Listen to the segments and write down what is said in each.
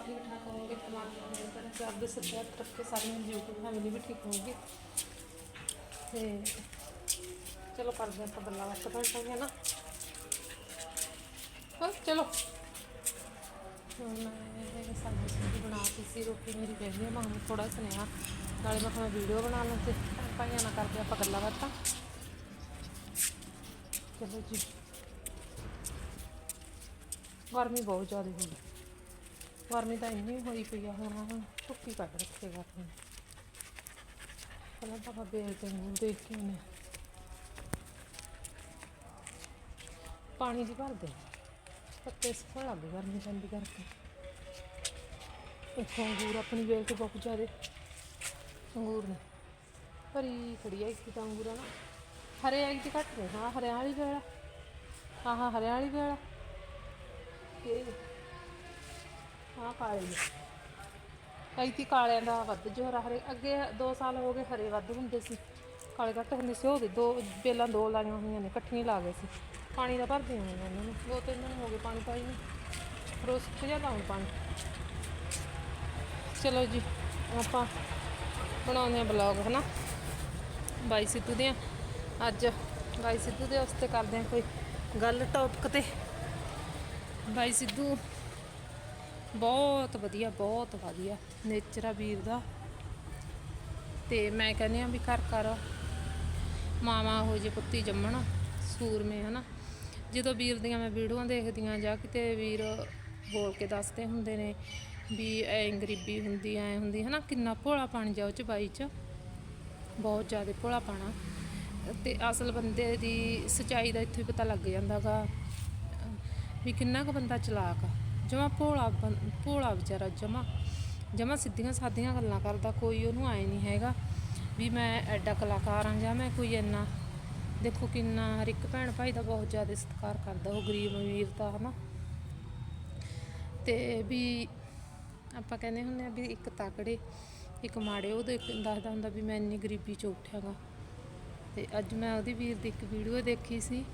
ठीक ठाक होंगे परमात्मा मेरे तरह से आपके सत्यात रख के सारी मेरी यूट्यूब फैमिली भी ठीक होगी ਤੇ ਚਲੋ ਕਰਦੇ ਆਪਾਂ ਗੱਲਾਂ ਬਾਤਾਂ ਕਰਦੇ ਹਾਂ ਨਾ ਹਾਂ ਚਲੋ ਹੁਣ ਮੈਂ ਸਬਜ਼ੀ ਸੁਬਜ਼ੀ ਬਣਾਤੀ ਸੀ ਰੋਟੀ ਮੇਰੀ ਰਹਿ ਗਈ ਆ, ਮੈਂ ਥੋੜਾ ਸੁਨੇਹਾ ਨਾਲੇ ਮੈਂ ਤੁਹਾਨੂੰ ਵੀਡੀਓ ਬਣਾ ਲਾਂ ਤੇ ਭੈਣ ਭਾਈਆਂ ਨਾਲ ਕਰਦੇ ਆਪਾਂ ਗੱਲਾਂ ਬਾਤਾਂ ਚਲੋ ਜੀ ਗਰਮੀ ਬਹੁਤ ਜ਼ਿਆਦਾ ਹੋ ਗਈ ਗਰਮੀ ਤਾਂ ਇੰਨੀ ਹੋਈ ਪਈ ਆ, ਹੁਣ ਹੁਣ ਧੁੱਪੀ ਕੱਢ ਰੱਖੇਗਾ ਆਪਣੀ। ਪਹਿਲਾਂ ਤਾਂ ਆਪਾਂ ਬੇਲ ਤੇ ਨੂੰ ਦੇਖ ਕੇ ਆਉਂਦੇ ਹਾਂ। ਪਾਣੀ ਦੀ ਭਰ ਦੇ ਪੱਤੇ ਸੁੱਕਣ ਲੱਗ ਗਏ ਗਰਮੀ ਪੈਂਦੀ ਕਰਕੇ। ਇੱਥੋਂ ਅੰਗੂਰ ਆਪਣੀ ਬੇਲ ਤੇ ਬਹੁਤ ਜ਼ਿਆਦੇ, ਅੰਗੂਰ ਨੇ। ਭਰੀ ਖੜੀ ਆ ਇੱਕ ਤਾਂ ਅੰਗੂਰ ਆ ਨਾ ਹਰੇ ਐਗ ਤੇ ਘੱਟ ਨੇ। ਹਾਂ ਹਰਿਆਂ ਵਾਲੀ। ਵੇਲ ਆ ਹਾਂ ਹਾਂ ਹਰਿਆਂ ਵਾਲੀ। ਕਾਲੇ ਨੇ ਕਾਲਿਆਂ ਦਾ ਵੱਧ ਜੋਰ ਹਰੇ ਅੱਗੇ 2 ਸਾਲ ਹੋ ਗਏ ਹਰੇ ਵੱਧ ਹੁੰਦੇ ਸੀ। ਕਾਲੇ ਘੱਟ ਹੁੰਦੇ ਸੀ ਉਹਦੇ ਦੋ ਬੇਲਾਂ ਦੋ ਲਾਈਆਂ ਹੋਈਆਂ ਨੇ, ਇਕੱਠੀਆਂ ਲਾ ਗਏ ਸੀ। ਪਾਣੀ ਦਾ ਭਰਦੇ ਹੋਏ ਨੇ ਇਹਨਾਂ ਨੂੰ, ਦੋ ਤਿੰਨ ਦਿਨ ਹੋ ਗਏ ਪਾਣੀ ਪਾਈ ਨੂੰ। ਰੋਜ਼ ਕਿਹੜਾ ਲਾਉਂ ਪਾਣੀ। ਚਲੋ ਜੀ, ਆਪਾਂ ਬਣਾਉਂਦੇ ਆ ਬਲੌਗ, ਹਨਾ? ਬਾਈ ਸਿੱਧੂ ਦੀਆਂ ਅੱਜ ਬਾਈ ਸਿੱਧੂ ਦੇ ਵਾਸਤੇ ਕਰਦੇ ਆ ਕੋਈ ਗੱਲ ਟੌਪਿਕ ਤੇ। ਬਾਈ ਸਿੱਧੂ ਬਹੁਤ ਵਧੀਆ ਬਹੁਤ ਵਧੀਆ। ਨੇਚਰ ਆ ਵੀਰ ਦਾ। ਤੇ ਮੈਂ ਕਹਿੰਦੀ ਆ ਵੀ ਘਰ ਘਰ ਮਾਵਾਂ ਹੋ ਜੇ ਪੁੱਤੀ ਜੰਮਣ, ਸੂਰਮੇ, ਹਨਾ। ਜਦੋਂ ਵੀਰ ਦੀਆਂ ਮੈਂ ਵੀਡੀਓਆਂ ਦੇਖਦੀਆਂ ਜਾਂ ਕਿਤੇ ਵੀਰ ਬੋਲ ਕੇ ਦੱਸਦੇ ਹੁੰਦੇ ਨੇ ਵੀ ਐ ਗਰੀਬੀ ਹੁੰਦੀ, ਐ ਹੁੰਦੀ, ਹਨਾ। ਕਿੰਨਾ ਭੋਲਾ ਪਾਣੀ ਜਾ ਉਹ ਚ ਬਾਈ ਚ। ਬਹੁਤ ਜ਼ਿਆਦਾ ਭੋਲਾ ਪਾਣਾ। ਤੇ ਅਸਲ ਬੰਦੇ ਦੀ ਸਚਾਈ ਦਾ ਇੱਥੇ ਪਤਾ ਲੱਗ ਜਾਂਦਾਗਾ, ਵੀ ਕਿੰਨਾ ਕੁ ਬੰਦਾ ਚਲਾਕ ਆ। ਜਮਾ ਭੋਲਾ ਬੰ- ਭੋਲਾ ਵਿਚਾਰਾ ਜਮਾ ਜਮਾ ਸਿੱਧੀਆਂ ਸਾਦੀਆਂ ਗੱਲਾਂ ਕਰਦਾ, ਕੋਈ ਉਹਨੂੰ ਆਏ ਨਹੀਂ ਹੈਗਾ ਵੀ ਮੈਂ ਐਡਾ ਕਲਾਕਾਰ ਹਾਂ ਜਾਂ ਮੈਂ ਕੋਈ ਇੰਨਾ, ਦੇਖੋ ਕਿੰਨਾ ਹਰ ਇੱਕ ਭੈਣ ਭਾਈ ਦਾ ਬਹੁਤ ਜ਼ਿਆਦਾ ਸਤਿਕਾਰ ਕਰਦਾ ਉਹ ਗਰੀਬ ਅਮੀਰ ਦਾ, ਹਨਾ। ਤੇ ਵੀ ਆਪਾਂ ਕਹਿੰਦੇ ਹੁੰਦੇ ਆ ਵੀ ਇੱਕ ਤਕੜੇ, ਇੱਕ ਮਾੜੇ ਉਹਦੇ ਇੱਕ ਦੱਸਦਾ ਹੁੰਦਾ ਵੀ ਮੈਂ ਇੰਨੀ ਗਰੀਬੀ ਚ ਉੱਠਿਆਗਾ ਤੇ ਅੱਜ ਮੈਂ ਉਹਦੀ ਵੀਰ ਦੀ ਇੱਕ ਵੀਡੀਓ ਦੇਖੀ ਸੀ।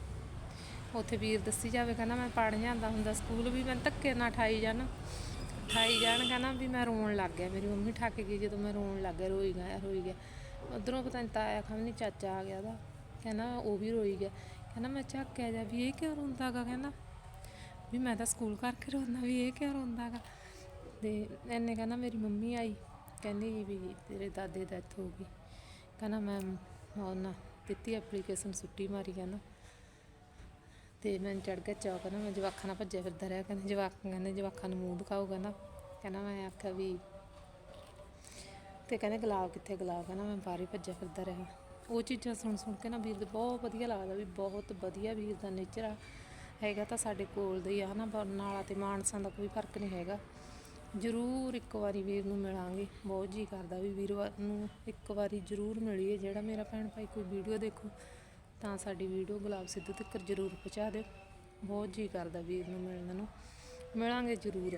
ਉੱਥੇ ਵੀਰ ਦੱਸੀ ਜਾਵੇ, ਕਹਿੰਦਾ ਮੈਂ ਪੜ ਜਾਂਦਾ ਹੁੰਦਾ ਸਕੂਲ ਵੀ, ਮੈਂ ਧੱਕੇ ਨਾਲ ਠਾਈ ਜਾਣ ਠਾਈ ਜਾਣ ਕਹਿੰਦਾ ਵੀ ਮੈਂ ਰੋਣ ਲੱਗ ਗਿਆ, ਮੇਰੀ ਮੰਮੀ ਠੱਕ ਗਈ ਜਦੋਂ ਮੈਂ ਰੋਣ ਲੱਗ ਗਿਆ, ਰੋਈ ਗਿਆ ਰੋਈ ਗਿਆ। ਉਧਰੋਂ ਪਤਾ ਨਹੀਂ ਤਾਇਆ ਖਮ ਨਹੀਂ ਚਾਚਾ ਆ ਗਿਆ ਦਾ ਕਹਿੰਦਾ ਉਹ ਵੀ ਰੋਈ ਗਿਆ। ਕਹਿੰਦਾ ਮੈਂ ਝੱਕਿਆ ਜਾ ਵੀ ਇਹ ਕਿਉਂ ਰੋਂਦਾਗਾ ਕਹਿੰਦਾ ਵੀ ਮੈਂ ਤਾਂ ਸਕੂਲ ਕਰਕੇ ਰੋਂਦਾ ਵੀ ਇਹ ਕਿਉਂ ਰੋਂਦਾਗਾ ਤੇ ਇਹਨੇ ਕਹਿੰਦਾ ਮੇਰੀ ਮੰਮੀ ਆਈ, ਕਹਿੰਦੀ ਵੀ ਤੇਰੇ ਦਾਦੇ ਦੀ ਡੈਥ ਹੋ ਗਈ। ਕਹਿੰਦਾ ਮੈਂ ਉਹਨਾਂ ਦਿੱਤੀ ਐਪਲੀਕੇਸ਼ਨ ਸੁੱਟੀ ਮਾਰੀ, ਕਹਿੰਦਾ। ਤੇ ਮੈਨੂੰ ਚੜ ਕੇ ਚੌਕ ਨਾ ਮੈਂ ਜਵਾਖਾਂ ਨਾਲ ਭੱਜਿਆ ਫਿਰਦਾ ਰਿਹਾ, ਕਹਿੰਦੇ ਜਵਾਕ, ਕਹਿੰਦੇ ਜਵਾਖਾਂ ਨੂੰ ਮੂੰਹ ਦਿਖਾਓ ਕਹਿੰਦਾ। ਕਹਿੰਦਾ ਮੈਂ ਆਖਿਆ ਵੀ ਤੇ ਕਹਿੰਦੇ ਗੁਲਾਬ ਕਿੱਥੇ ਗੁਲਾਬ, ਕਹਿੰਦਾ ਮੈਂ ਬਾਹਰ ਹੀ ਭੱਜਿਆ ਫਿਰਦਾ ਰਿਹਾ। ਉਹ ਚੀਜ਼ਾਂ ਸੁਣ ਸੁਣ ਕੇ ਨਾ ਵੀਰ ਦਾ ਬਹੁਤ ਵਧੀਆ ਲੱਗਦਾ ਵੀ ਬਹੁਤ ਵਧੀਆ ਵੀਰ ਦਾ ਨੇਚਰ ਆ। ਹੈਗਾ ਤਾਂ ਸਾਡੇ ਕੋਲ ਦਾ ਹੀ ਆ, ਹਨਾ ਬਰਨਾਲਾ ਤੇ ਮਾਨਸਾ ਦਾ ਕੋਈ ਫ਼ਰਕ ਨਹੀਂ ਹੈਗਾ। ਜ਼ਰੂਰ ਇੱਕ ਵਾਰੀ ਵੀਰ ਨੂੰ ਮਿਲਾਂਗੇ, ਬਹੁਤ ਜੀ ਕਰਦਾ ਵੀ ਵੀਰ ਵਾ- ਨੂੰ ਇੱਕ ਵਾਰੀ ਜ਼ਰੂਰ ਮਿਲੀਏ। ਜਿਹੜਾ ਮੇਰਾ ਭੈਣ ਭਾਈ ਕੋਈ ਵੀਡੀਓ ਦੇਖੋ ਤਾਂ ਸਾਡੀ ਵੀਡੀਓ ਗੁਲਾਬ ਸਿੱਧੂ ਤੱਕ ਜ਼ਰੂਰ ਪਹੁੰਚਾ ਦਿਓ। ਬਹੁਤ ਜੀ ਕਰਦਾ ਵੀਰ ਨੂੰ ਮਿਲਣ ਨੂੰ। ਮਿਲਾਂਗੇ ਜ਼ਰੂਰ।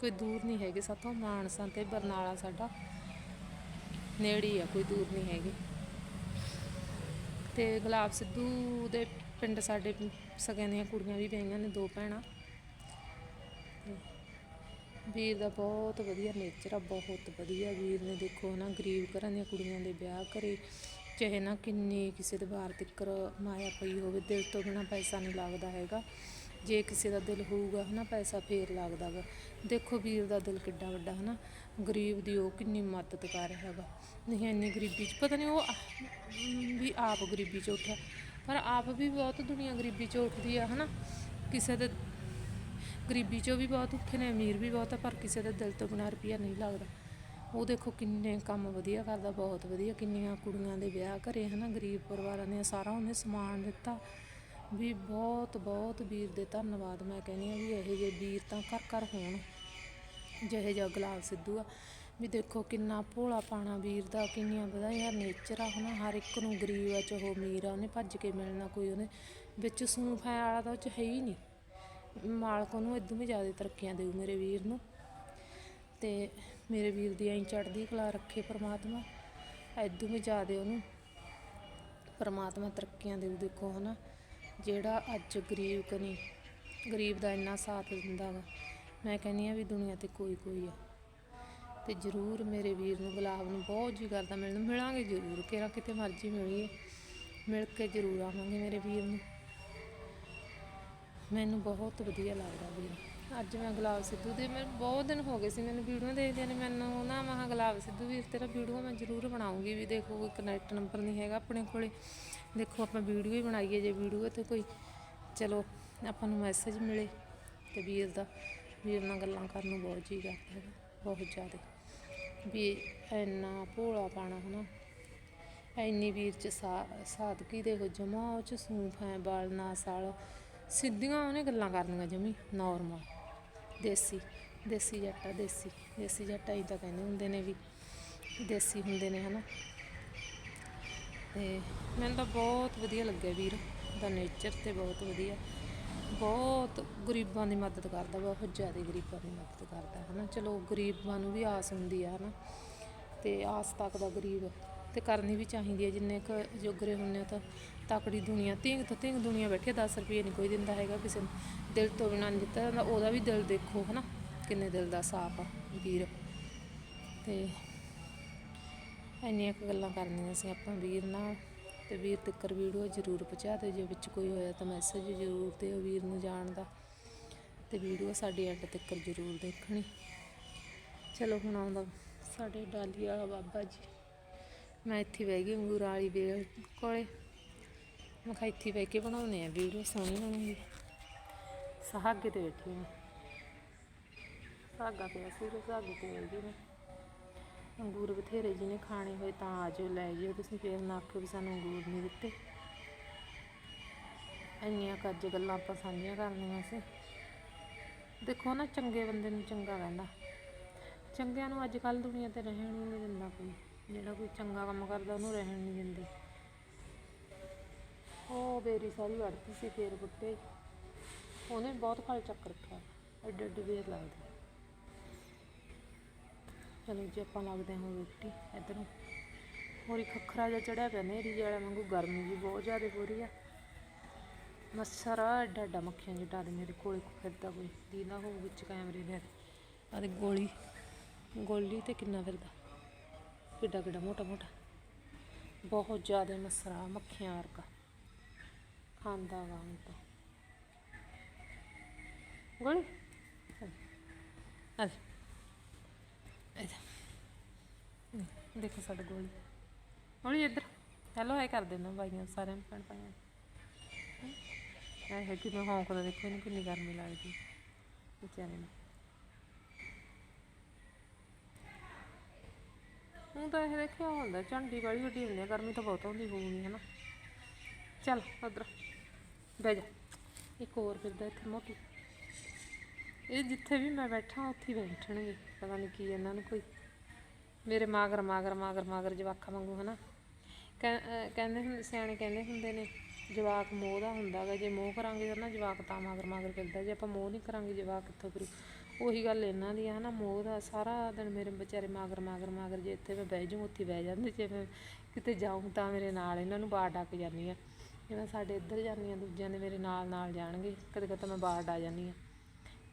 ਕੋਈ ਦੂਰ ਨਹੀਂ ਹੈਗੇ ਸਾਥੋਂ। ਮਾਨਸਾ ਤੇ ਬਰਨਾਲਾ ਸਾਡਾ ਨੇੜੇ ਹੀ ਆ, ਕੋਈ ਦੂਰ ਨਹੀਂ ਹੈਗੇ। ਤੇ ਗੁਲਾਬ ਸਿੱਧੂ ਦੇ ਪਿੰਡ ਸਾਡੇ ਸਗਿਆਂ ਦੀਆਂ ਕੁੜੀਆਂ ਵੀ ਪਈਆਂ ਨੇ, ਦੋ ਭੈਣਾਂ। ਵੀਰ ਦਾ ਬਹੁਤ ਵਧੀਆ ਨੇਚਰ ਆ, ਬਹੁਤ ਵਧੀਆ। ਵੀਰ ਨੇ ਦੇਖੋ ਨਾ, ਗਰੀਬ ਘਰਾਂ ਦੀਆਂ ਕੁੜੀਆਂ ਦੇ ਵਿਆਹ ਕਰੇ। ਚਾਹੇ ਨਾ ਕਿੰਨੀ ਕਿਸੇ ਦੇ ਬਾਹਰ ਤਿੱਕਰ ਮਾਇਆ ਪਈ ਹੋਵੇ, ਦਿਲ ਤੋਂ ਬਿਨਾ ਪੈਸਾ ਨਹੀਂ ਲੱਗਦਾ ਹੈਗਾ। ਜੇ ਕਿਸੇ ਦਾ ਦਿਲ ਹੋਊਗਾ ਹਨਾ, ਪੈਸਾ ਫੇਰ ਲੱਗਦਾ ਵਾ ਦੇਖੋ ਵੀਰ ਦਾ ਦਿਲ ਕਿੱਡਾ ਵੱਡਾ ਹਨਾ, ਗਰੀਬ ਦੀ ਉਹ ਕਿੰਨੀ ਮਦਦ ਕਰ ਰਿਹਾ ਹੈਗਾ ਨਹੀਂ, ਇੰਨੀ ਗਰੀਬੀ 'ਚ, ਪਤਾ ਨਹੀਂ ਉਹ ਵੀ ਆਪ ਗਰੀਬੀ 'ਚ ਉੱਠਿਆ। ਪਰ ਆਪ ਵੀ ਬਹੁਤ ਦੁਨੀਆ ਗਰੀਬੀ 'ਚ ਉੱਠਦੀ ਆ ਹਨਾ। ਕਿਸੇ ਦੇ ਗਰੀਬੀ 'ਚੋਂ ਵੀ ਬਹੁਤ ਔਖੇ ਨੇ, ਅਮੀਰ ਵੀ ਬਹੁਤ ਆ, ਪਰ ਕਿਸੇ ਦੇ ਦਿਲ ਤੋਂ ਬਿਨਾਂ ਰੁਪਈਆ ਨਹੀਂ ਲੱਗਦਾ। ਉਹ ਦੇਖੋ ਕਿੰਨੇ ਕੰਮ ਵਧੀਆ ਕਰਦਾ, ਬਹੁਤ ਵਧੀਆ। ਕਿੰਨੀਆਂ ਕੁੜੀਆਂ ਦੇ ਵਿਆਹ ਕਰੇ, ਹਨਾ, ਗਰੀਬ ਪਰਿਵਾਰਾਂ ਨੇ ਸਾਰਾ ਉਹਨੇ ਸਮਾਨ ਦਿੱਤਾ। ਵੀ ਬਹੁਤ ਬਹੁਤ ਵੀਰ ਦੇ ਧੰਨਵਾਦ। ਮੈਂ ਕਹਿੰਦੀ ਆ ਵੀ ਇਹੋ ਜਿਹੇ ਵੀਰ ਤਾਂ ਘਰ ਘਰ ਹੋਣ, ਜਿਹੇ ਜਿਹਾ ਗੁਲਾਬ ਸਿੱਧੂ ਆ। ਵੀ ਦੇਖੋ ਕਿੰਨਾ ਭੋਲਾ ਪਾਣਾ ਵੀਰ ਦਾ, ਕਿੰਨੀਆਂ ਵਧੀਆ ਨੇਚਰ ਆ, ਹਨਾ। ਹਰ ਇੱਕ ਨੂੰ ਗਰੀਬ ਆ, ਚਾਹੋ ਅਮੀਰ ਆ, ਉਹਨੇ ਭੱਜ ਕੇ ਮਿਲਣਾ ਕੋਈ ਉਹਨੇ। ਵਿੱਚ ਸੂਫ ਹੈ ਵਾਲਾ ਤਾਂ ਉਹ ਚ ਹੈ ਹੀ ਨਹੀਂ। ਮਾਲਕ ਉਹਨੂੰ ਇਦੋਂ ਵੀ ਜ਼ਿਆਦਾ ਤਰੱਕੀਆਂ ਦੇਊ ਮੇਰੇ ਵੀਰ ਨੂੰ। ਤੇ ਮੇਰੇ ਵੀਰ ਦੀ ਐਂ ਚੜ੍ਹਦੀ ਕਲਾ ਰੱਖੇ ਪ੍ਰਮਾਤਮਾ ਇਦੋਂ ਵੀ ਜ਼ਿਆਦਾ ਉਹਨੂੰ ਪ੍ਰਮਾਤਮਾ ਤਰੱਕੀਆਂ ਦੇਊ ਦੇਖੋ ਹਨਾ। ਜਿਹੜਾ ਅੱਜ ਗਰੀਬ ਕਨੀ, ਗਰੀਬ ਦਾ ਇੰਨਾ ਸਾਥ ਦਿੰਦਾ ਵਾ, ਮੈਂ ਕਹਿੰਦੀ ਆ ਵੀ ਦੁਨੀਆ ਤੇ ਕੋਈ ਕੋਈ ਆ। ਤੇ ਜ਼ਰੂਰ ਮੇਰੇ ਵੀਰ ਨੂੰ ਗੁਲਾਬ ਨੂੰ ਬਹੁਤ ਜੀ ਕਰਦਾ ਮਿਲਣ ਨੂੰ, ਮਿਲਾਂਗੇ ਜ਼ਰੂਰ, ਕਿਹੜਾ ਕਿਤੇ ਮਰਜ਼ੀ ਮਿਲੀਏ, ਮਿਲ ਕੇ ਜ਼ਰੂਰ ਆਵਾਂਗੇ ਮੇਰੇ ਵੀਰ ਨੂੰ। ਮੈਨੂੰ ਬਹੁਤ ਵਧੀਆ ਲੱਗਦਾ ਵੀਰ। ਅੱਜ ਮੈਂ ਗੁਲਾਬ ਸਿੱਧੂ ਦੇ ਮੈਂ ਬਹੁਤ ਦਿਨ ਹੋ ਗਏ ਸੀ ਮੈਨੂੰ ਵੀਡੀਓ ਦੇਖਦਿਆਂ ਨੇ, ਮੈਨੂੰ ਨਾ ਮਹਾ ਗੁਲਾਬ ਸਿੱਧੂ ਵੀਰ ਤੇਰਾ ਵੀਡੀਓ ਮੈਂ ਜ਼ਰੂਰ ਬਣਾਉਂਗੀ ਵੀ ਦੇਖੋ ਕੋਈ ਕਨੈਕਟ ਨੰਬਰ ਨਹੀਂ ਹੈਗਾ ਆਪਣੇ ਕੋਲੇ। ਦੇਖੋ ਆਪਾਂ ਵੀਡੀਓ ਹੀ ਬਣਾਈਏ ਜੇ ਵੀਡੀਓ ਤੇ ਕੋਈ, ਚਲੋ ਆਪਾਂ ਨੂੰ ਮੈਸੇਜ ਮਿਲੇ ਤੇ ਵੀਰ ਦਾ, ਵੀਰ ਨਾਲ ਗੱਲਾਂ ਕਰਨ ਨੂੰ ਬਹੁਤ ਜੀ ਕਰਦਾ ਹੈਗਾ, ਬਹੁਤ ਜ਼ਿਆਦਾ। ਵੀ ਇੰਨਾ ਭੋਲਾ ਪਾਣਾ ਹਨਾ, ਇੰਨੀ ਵੀਰ ਚ ਸਾ- ਸਾਦਗੀ ਦੇਖੋ ਜਮਾ, ਉਹ ਚ ਸੂਫ ਹੈ ਬਾਲ ਨਾ ਸਾਲ। ਸਿੱਧੀਆਂ ਉਹਨੇ ਗੱਲਾਂ ਕਰਨੀਆਂ ਜਮੀ ਨਾਰਮਲ ਦੇਸੀ ਦੇਸੀ ਜੱਟਾ, ਦੇਸੀ ਦੇਸੀ ਜੱਟਾ ਹੀ ਤਾਂ ਕਹਿੰਦੇ ਹੁੰਦੇ ਨੇ ਵੀ, ਦੇਸੀ ਹੁੰਦੇ ਨੇ ਹਨਾ। ਤੇ ਮੈਨੂੰ ਤਾਂ ਬਹੁਤ ਵਧੀਆ ਲੱਗਿਆ ਵੀਰ, ਦਾ ਨੇਚਰ ਤੇ ਬਹੁਤ ਵਧੀਆ। ਬਹੁਤ ਗਰੀਬਾਂ ਦੀ ਮਦਦ ਕਰਦਾ, ਬਹੁਤ ਜ਼ਿਆਦਾ ਗਰੀਬਾਂ ਦੀ ਮਦਦ ਕਰਦਾ ਹਨਾ। ਚਲੋ ਗਰੀਬਾਂ ਨੂੰ ਵੀ ਆਸ ਹੁੰਦੀ ਆ ਹਨਾ। ਤੇ ਆਸ ਤੱਕ ਦਾ ਗਰੀਬ ਤੇ ਕਰਨੀ ਵੀ ਚਾਹੀਦੀ ਹੈ, ਜਿੰਨੇ ਕੁ ਜੋਗਰੇ ਹੁੰਨੇ ਤਾਂ ਤਕੜੀ ਦੁਨੀਆ, ਤਿੰਗ ਤੋਂ ਤਿੰਗ ਦੁਨੀਆ ਬੈਠੇ 10 ਰੁਪਏ ਨਹੀਂ ਕੋਈ ਦਿੰਦਾ ਹੈਗਾ ਕਿਸੇ ਨੂੰ। ਦਿਲ ਤੋਂ ਬਿਨਾਂ ਨਹੀਂ ਦਿੱਤਾ ਜਾਂਦਾ, ਉਹਦਾ ਵੀ ਦਿਲ ਦੇਖੋ, ਹਨਾ? ਕਿੰਨੇ ਦਿਲ ਦਾ ਸਾਫ਼ ਆ ਵੀਰ। ਤੇ ਇੰਨੀਆਂ ਕੁ ਗੱਲਾਂ ਕਰਨੀਆਂ ਸੀ ਆਪਾਂ ਵੀਰ ਨਾਲ, ਤੇ ਵੀਰ ਤੱਕਰ ਵੀਡੀਓ ਜ਼ਰੂਰ ਪਹੁੰਚਾ ਦਿਓ, ਜੇ ਵਿੱਚ ਕੋਈ ਹੋਇਆ ਤਾਂ ਮੈਸੇਜ ਜ਼ਰੂਰ ਦਿਓ ਵੀਰ ਨੂੰ ਜਾਣ ਦਾ। ਤੇ ਵੀਡੀਓ ਸਾਡੀ ਐਂਡ ਤੱਕਰ ਜ਼ਰੂਰ ਦੇਖਣੀ। ਚਲੋ ਹੁਣ ਆਉਂਦਾ ਸਾਡੇ ਡਾਲੀ ਵਾਲਾ ਬਾਬਾ ਜੀ। ਮੈਂ ਇੱਥੇ ਬਹਿ ਗਈ, ਅੰਗੂਰਾਂ ਵਾਲੀ ਵੇਲ ਕੋਲੇ। ਮੈਂ ਕਿਹਾ ਇੱਥੇ ਬਹਿ ਕੇ ਬਣਾਉਨੇ ਆ ਵੀਡੀਓ, ਸੋਹਣੀ ਬਣੂਗੀ। ਸਹਾਗੇ ਤੇ ਬੈਠੀ ਮੈਂ ਸਾਗਾ ਪਿਆ ਸੀ ਤੇ ਸਾਗੇ ਤੇ ਬਹਿ ਗਈ ਮੈਂ ਅੰਗੂਰ ਬਥੇਰੇ ਜੀ ਨੇ ਖਾਣੇ ਹੋਏ ਤਾਂ ਆ ਜਾਓ, ਲੈ ਜਿਓ ਤੁਸੀਂ ਫੇਰ ਨਾ ਆਖਿਓ ਵੀ ਸਾਨੂੰ ਅੰਗੂਰ ਨਹੀਂ ਦਿੱਤੇ। ਇੰਨੀਆਂ ਕੁ ਗੱਲਾਂ ਆਪਾਂ ਸਾਂਝੀਆਂ ਕਰਨੀਆਂ ਸੀ। ਦੇਖੋ ਨਾ, ਚੰਗੇ ਬੰਦੇ ਨੂੰ ਚੰਗਾ ਕਹਿੰਦਾ। ਚੰਗਿਆਂ ਨੂੰ ਅੱਜ ਕੱਲ ਦੁਨੀਆ ਤੇ ਰਹਿਣ ਹੀ ਨਹੀਂ ਦਿੰਦਾ ਕੋਈ। ਜਿਹੜਾ ਕੋਈ ਚੰਗਾ ਕੰਮ ਕਰਦਾ ਉਹਨੂੰ ਰਹਿਣ ਨਹੀਂ ਦਿੰਦੇ। ਉਹ ਬੇਰੀ ਸਾਰੀ ਵੜਦੀ ਸੀ ਫੇਰ ਬੁੱਟੇ ਉਹਨੇ ਬਹੁਤ ਫਲ ਚੱਕ ਰੱਖਿਆ। ਐਡੇ ਐਡੇ ਵੇਰ ਲੱਗਦੇ। ਚਲੋ ਜੀ, ਆਪਾਂ ਲੱਗਦੇ ਹਾਂ ਰੋਟੀ ਇਧਰੋਂ। ਹੋਰੀ ਖੱਖਰਾ ਜਿਹਾ ਚੜਿਆ ਪਿਆ ਨੇਰੀ ਜਿਹੜਾ ਵਾਂਗੂ, ਗਰਮੀ ਵੀ ਬਹੁਤ ਜ਼ਿਆਦਾ ਹੋ ਰਹੀ ਆ। ਮੱਛਰ ਆ ਐਡਾ ਐਡਾ ਮੱਖੀਆਂ ਜਿਹਾ ਦੇ ਮੇਰੇ ਕੋਲੇ ਫਿਰਦਾ ਕੋਈ। ਦੀਨਾ ਹੋਊ ਵਿੱਚ ਕੈਮਰੇ ਦੇ ਆਦੇ ਗੋਲੀ। ਗੋਲੀ ਤੇ ਕਿੰਨਾ ਫਿਰਦਾ। ਕਿੱਡਾ ਕਿੱਡਾ ਮੋਟਾ ਮੋਟਾ। ਬਹੁਤ ਜ਼ਿਆਦਾ ਮੱਛਰ ਮੱਖੀਆਂ ਵਰਗਾ। ਖਾਂਦਾ ਵਾ ਹੁਣ ਤਾਂ। ਗੋਲੀ। ਆ ਦੇਖੋ ਸਾਡਾ ਗੋਲੀ। ਗੋਲੀ ਇੱਧਰ। ਹੈਲੋ ਹਾਈ ਕਰ ਦੇਣਾ ਬਾਈਆਂ, ਸਾਰਿਆਂ ਨੂੰ ਭੈਣ ਭਾਈਆਂ ਇਹ ਹੈ ਕਿ ਹੌਂਕਦਾ ਦੇਖੋ ਇਹਨੂੰ ਕਿੰਨੀ ਗਰਮੀ ਲੱਗਦੀ। ਵਿਚਾਰੇ ਨੂੰ। ਹੁਣ ਤਾਂ ਇਹ ਦੇਖਿਆ ਹੁੰਦਾ, ਝੰਡੀ ਬੜੀ ਵੱਡੀ ਹੁੰਦੀ ਹੈ ਗਰਮੀ ਤਾਂ ਬਹੁਤ ਹੁੰਦੀ ਹੋਊਗੀ, ਹੈ ਨਾ। ਚੱਲ, ਉਧਰ। ਬਹਿ ਜਾ। ਇੱਕ ਹੋਰ ਫਿਰਦਾ ਇੱਥੇ ਮੋਟੀ। ਇਹ ਜਿੱਥੇ ਵੀ ਮੈਂ ਬੈਠਾ, ਉੱਥੇ ਬੈਠਣਗੇ। ਪਤਾ ਨਹੀਂ ਕੀ ਇਹਨਾਂ ਨੂੰ ਕੋਈ। ਮੇਰੇ ਮਾਗਰ ਮਾਗਰ ਮਾਗਰ ਮਾਗਰ ਜਵਾਕਾਂ ਵਾਂਗੂ ਹਨਾ ਕਹਿ- ਕਹਿੰਦੇ ਹੁੰਦੇ, ਸਿਆਣੇ ਕਹਿੰਦੇ ਹੁੰਦੇ ਨੇ, ਜਵਾਕ ਮੋਹ ਦਾ ਹੁੰਦਾ ਗਾ। ਜੇ ਮੋਹ ਕਰਾਂਗੇ ਤਾਂ ਨਾ ਜਵਾਕ ਤਾਂ ਮਾਗਰ ਮਾਗਰ ਫਿਰਦਾ। ਜੇ ਆਪਾਂ ਮੋਹ ਨਹੀਂ ਕਰਾਂਗੇ, ਜਵਾਕ ਕਿੱਥੋਂ ਕਰੂ? ਉਹੀ ਗੱਲ ਇਹਨਾਂ ਦੀ ਆ ਨਾ ਮੋਹ ਦਾ ਸਾਰਾ ਦਿਨ ਮੇਰੇ ਵਿਚਾਰੇ ਮਾਗਰ ਮਾਗਰ ਮਾਗਰ ਜੇ ਇੱਥੇ ਮੈਂ ਬਹਿ ਜਾਊਂ, ਉੱਥੇ ਬਹਿ ਜਾਂਦੇ, ਜੇ ਮੈਂ ਕਿਤੇ ਜਾਊਂ ਤਾਂ ਮੇਰੇ ਨਾਲ ਇਹਨਾਂ ਨੂੰ ਬਾਹਰ ਡੱਕ ਜਾਂਦੀ ਆ। ਜਿਵੇਂ ਸਾਡੇ ਇੱਧਰ ਜਾਂਦੀ ਆ ਦੂਜਿਆਂ ਦੇ ਮੇਰੇ ਨਾਲ ਨਾਲ ਜਾਣਗੇ, ਕਦੇ ਕਦੇ ਮੈਂ ਬਾਹਰ ਡਾ ਜਾਂਦੀ ਆ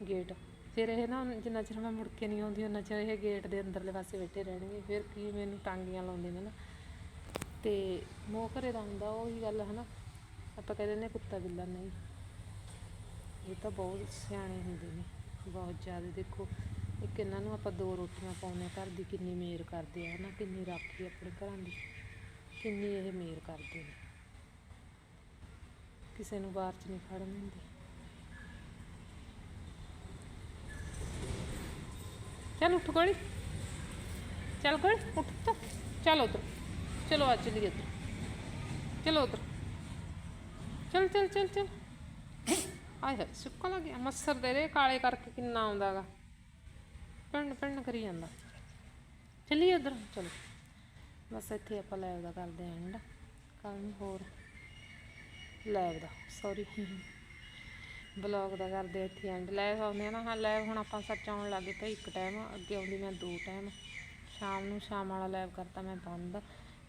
ਗੇਟ ਫਿਰ ਇਹ ਨਾ, ਜਿੰਨਾ ਚਿਰ ਮੈਂ ਮੁੜ ਕੇ ਨਹੀਂ ਆਉਂਦੀ, ਉਹਨਾਂ ਚਿਰ ਇਹ ਗੇਟ ਦੇ ਅੰਦਰਲੇ ਪਾਸੇ ਬੈਠੇ ਰਹਿਣਗੇ, ਫਿਰ ਕੀ ਮੈਨੂੰ ਟਾਂਗੀਆਂ ਲਾਉਂਦੇ ਨੇ ਨਾ। ਤੇ ਮੋਹ ਘਰੇ ਦਾ ਹੁੰਦਾ, ਉਹੀ ਗੱਲ ਹੈ ਨਾ ਆਪਾਂ ਕਹਿੰਦੇ ਨੇ ਕੁੱਤਾ ਬਿੱਲਾ ਨਹੀਂ। ਇਹ ਤਾਂ ਬਹੁਤ ਸਿਆਣੇ ਹੁੰਦੇ ਨੇ। ਬਹੁਤ ਜ਼ਿਆਦਾ ਦੇਖੋ ਇੱਕ ਇਹਨਾਂ ਨੂੰ ਆਪਾਂ ਦੋ ਰੋਟੀਆਂ ਪਾਉਂਦੇ ਹਾਂ, ਘਰ ਦੀ ਕਿੰਨੀ ਮੇਰ ਕਰਦੇ ਆ ਨਾ ਕਿੰਨੀ ਰਾਖੀ ਆਪਣੇ ਘਰਾਂ ਦੀ ਕਿੰਨੀ ਇਹ ਮੇਰ ਕਰਦੇ ਨੇ। ਕਿਸੇ ਨੂੰ ਬਾਹਰ ਚ ਨਹੀਂ ਖੜਨ ਦਿੰਦੇ। ਚੱਲ ਉੱਠ ਗੋਲੀ। ਚੱਲ ਗੋਲੀ ਉੱਠ ਤਾਂ। ਚੱਲ ਉਧਰ। ਚਲੋ ਆ ਚਲੀਏ ਉਧਰ ਚਲੋ ਉਧਰ। ਚੱਲ ਚੱਲ ਚੱਲ ਚੱਲ। ਆਏ ਹਾਏ ਸੁੱਕਾ ਲੱਗ ਗਿਆ। ਮੱਸਰ ਦੇ ਰੇ ਕਾਲੇ ਕਰਕੇ ਕਿੰਨਾ ਆਉਂਦਾਗਾ। ਪਿੰਡ ਪਿੰਡ ਕਰੀ ਜਾਂਦਾ। ਚੱਲੀਏ ਉਧਰ ਚਲੋ। ਬਸ ਇੱਥੇ ਆਪਾਂ ਲੈਬ ਦਾ ਕਰਦੇ ਆਂ ਐਂਡ ਕੱਲ ਨੂੰ ਹੋਰ ਲੈਬ ਦਾ ਸੌਰੀ ਬਲੌਗ ਦਾ ਕਰਦੇ ਆ ਇੱਥੇ ਐਂਡ ਲੈਬ ਆਉਂਦੇ ਆ ਨਾ, ਹਾਂ, ਲੈਬ ਹੁਣ ਆਪਾਂ ਸੱਚ ਆਉਣ ਲੱਗੇ ਪਈ ਇੱਕ ਟਾਈਮ ਅੱਗੇ ਆਉਂਦੀ ਮੈਂ ਦੋ ਟਾਈਮ ਸ਼ਾਮ ਨੂੰ ਸ਼ਾਮ ਵਾਲਾ ਲੈਬ ਕਰਤਾ ਮੈਂ ਬੰਦ।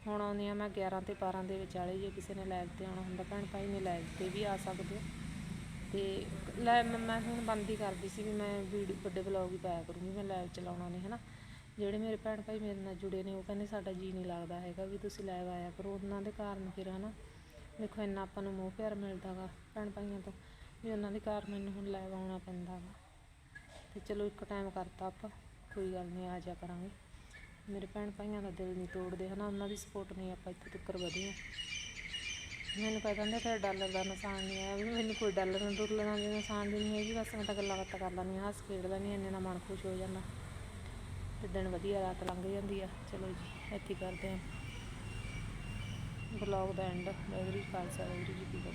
ਹੁਣ ਆਉਂਦੀ ਆ ਮੈਂ 11 ਤੇ 12 ਦੇ ਵਿਚਾਲੇ ਜੇ ਕਿਸੇ ਨੇ ਲੈਬ ਤੇ ਆਉਣਾ ਹੁੰਦਾ। ਭੈਣ ਭਾਈ ਨੇ ਲੈਬ ਤੇ ਵੀ ਆ ਸਕਦੇ ਹੋ। ਤੇ ਲੈ ਮੈਂ ਮੈਂ ਹੁਣ ਬੰਦ ਹੀ ਕਰਦੀ ਸੀ ਵੀ ਮੈਂ ਵੀਡੀਓ ਵੱਡੇ ਬਲੌਗ ਹੀ ਪਾਇਆ ਕਰੂੰਗੀ, ਮੈਂ ਲਾਈਵ ਚਲਾਉਣਾ ਨਹੀਂ ਹਨਾ। ਜਿਹੜੇ ਮੇਰੇ ਭੈਣ ਭਾਈ ਮੇਰੇ ਨਾਲ ਜੁੜੇ ਨੇ, ਉਹ ਕਹਿੰਦੇ ਸਾਡਾ ਜੀ ਨਹੀਂ ਲੱਗਦਾ ਹੈਗਾ ਵੀ ਤੁਸੀਂ ਲਾਈਵ ਆਇਆ ਕਰੋ। ਉਹਨਾਂ ਦੇ ਕਾਰਨ ਫਿਰ, ਹਨਾ, ਦੇਖੋ ਇੰਨਾ ਆਪਾਂ ਨੂੰ ਮੋਹ ਪਿਆਰ ਮਿਲਦਾ ਗਾ ਭੈਣ ਭਾਈਆਂ ਤੋਂ, ਵੀ ਉਹਨਾਂ ਦੇ ਕਾਰਨ ਮੈਨੂੰ ਹੁਣ ਲਾਈਵ ਆਉਣਾ ਪੈਂਦਾ ਗਾ ਤੇ ਚਲੋ ਇੱਕ ਟਾਈਮ ਕਰਤਾ ਆਪਾਂ, ਕੋਈ ਗੱਲ ਨਹੀਂ ਆ ਜਾ ਕਰਾਂਗੇ। ਮੇਰੇ ਭੈਣ ਭਾਈਆਂ ਦਾ ਦਿਲ ਨਹੀਂ ਤੋੜਦੇ, ਹਨਾ, ਉਹਨਾਂ ਦੀ ਸਪੋਰਟ ਨਹੀਂ ਆਪਾਂ ਇੱਥੇ ਤੱਕ ਵਧੇ ਹਾਂ। ਮੈਨੂੰ ਪਤਾ ਕਹਿੰਦੇ ਤੇ ਡਾਲਰ ਦਾ ਨੁਕਸਾਨ ਨਹੀਂ ਹੈ ਵੀ ਮੈਨੂੰ ਕੋਈ ਡਾਲਰ ਨਾਲ ਡੁੱਲਣਾ ਦੀ ਨੁਕਸਾਨ ਦੀ ਨਹੀਂ ਹੈਗੀ ਬਸ ਮੈਂ ਤਾਂ ਗੱਲਾਂ ਬਾਤਾਂ ਕਰ ਲੈਂਦੀ ਹਾਂ, ਹੱਸ ਖੇਡ ਲੈਂਦੀ ਹਾਂ, ਇੰਨੇ ਨਾਲ ਮਨ ਖੁਸ਼ ਹੋ ਜਾਂਦਾ। ਤੇ ਦਿਨ ਵਧੀਆ ਰਾਤ ਲੰਘ ਜਾਂਦੀ ਆ। ਚਲੋ ਜੀ, ਇੱਥੇ ਕਰਦੇ ਹਾਂ। ਬਲੌਗ ਦਾ ਐਂਡ ਵਾਹਿਗੁਰੂ ਖਾਲਸਾ, ਵਾਹਿਗੁਰੂ ਜੀ ਕੀ ਫਤਿਹ।